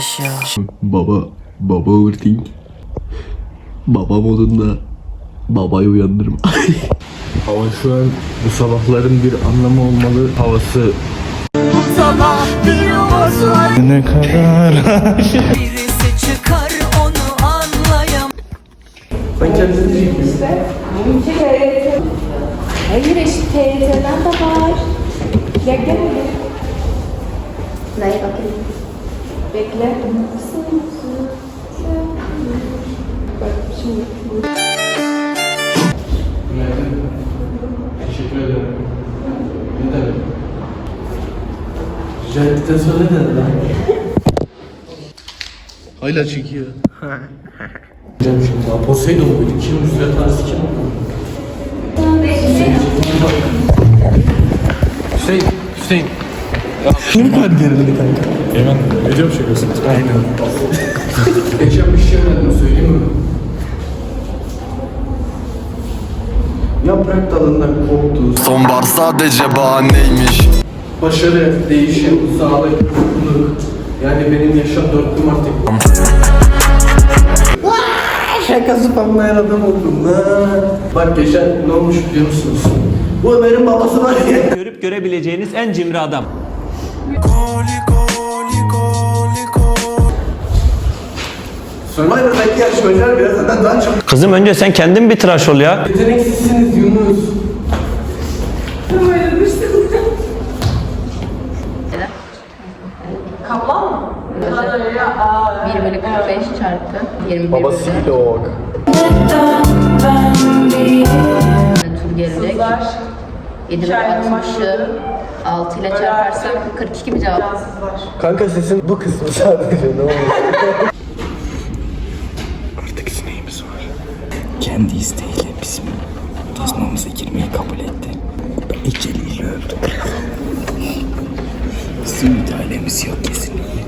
yaşıyor. Baba, baba overthink. Baba modunda babayı uyandırma. Hava şu an bu sabahların bir anlamı olmalı. Havası ne kadar Birisi çıkar onu anlayam. Ben kendisi değil miyim? Hayır eşit TYT'den de var. Gel gel hadi. Neye bakayım? Bekle. Bak şimdi. Teşekkür ederim. Ne demek? Rica ettikten sonra ne dedi lan? Hala çekiyor. Hocam şimdi daha Poseidon muydu? Kim Müsvet Tanrısı kim? Hüseyin. Hüseyin. Kim var gerildi kanka? Hemen video mu çekiyorsun? Aynen. Geçen bir şey öğrendim söyleyeyim mi? Yaprak dalından koptu. Sonbahar sadece bahaneymiş Başarı, değişim, sağlık, mutluluk. Yani benim yaşam dörtlüm artık. Şakası anlayan adam oldum lan. Bak geçen ne olmuş biliyor musunuz? Bu Ömer'in babası var ya. görüp görebileceğiniz en cimri adam. Survivor'daki yarışmacılar biraz senden daha çok Kızım önce sen kendin bir tıraş ol ya. yeteneksizsiniz Yunus. Bir bölü 45 çarpı 21 Babası yok. tur gelecek. 7 bölü 60'ı 6 ile çarparsam 42 mi cevap? Kanka sesin bu kısmı sadece ne oluyor? Artık sineğimiz var. Kendi isteğiyle bizim tasmamıza girmeyi kabul etti. İlk eliyle öptü. Bizim müdahalemiz yok kesinlikle.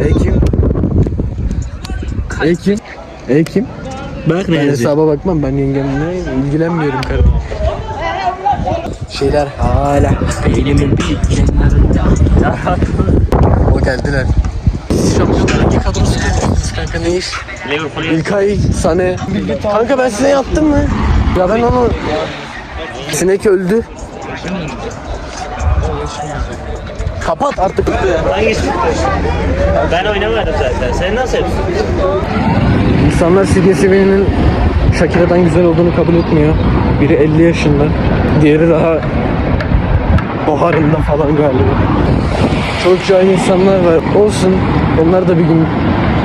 Ekim. Ekim. Ekim. Bak Ben hesaba bakmam ben yengemle ilgilenmiyorum kardeşim. Şeyler hala beynimin bir O geldiler. Şampiyonlar Ligi kadrosu kanka ne iş? İlkay, Sane. Kanka ben size yaptım mı? Ya ben onu... Sinek öldü. Kapat artık. Hangisi? Ben oynamadım zaten. Sen nasıl yapıyorsun? İnsanlar Sidney Sweeney'nin Shakira'dan güzel olduğunu kabul etmiyor. Biri 50 yaşında, diğeri daha baharında falan galiba. Çok cahil insanlar var. Olsun. Onlar da bir gün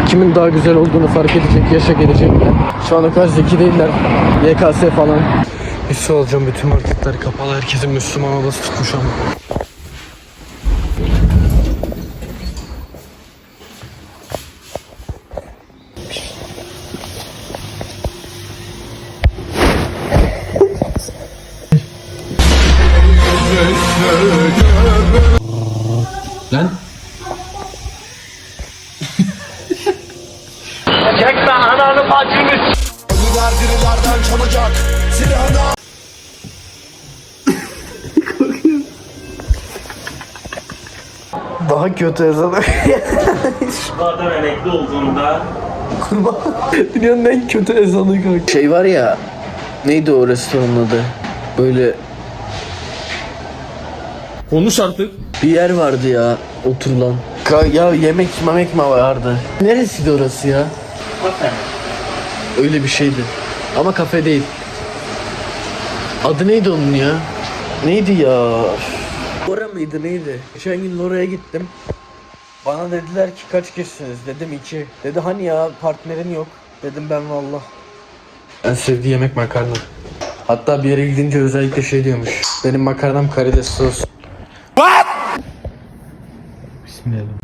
kimin daha güzel olduğunu fark edecek, yaşa gelecekler. Şu an o kadar zeki değiller. YKS falan. Üstü olacağım bütün marketler kapalı. Herkesin Müslüman odası tutmuş ama. Daha kötü yazan Bu adam emekli olduğunda kurban. Dünyanın en kötü ezanı kanka. Şey var ya neydi o restoranın adı? Böyle Konuş artık. bir yer vardı ya oturulan. Ka- ya yemek memek mi vardı? Neresiydi orası ya? Öyle bir şeydi. Ama kafe değil. Adı neydi onun ya? Neydi ya? Lora mıydı neydi? Geçen gün Lora'ya gittim. Bana dediler ki kaç kişisiniz? Dedim iki. Dedi hani ya partnerin yok. Dedim ben valla. En sevdiği yemek makarna. Hatta bir yere gidince özellikle şey diyormuş. Benim makarnam karides sos. What? Bismillah.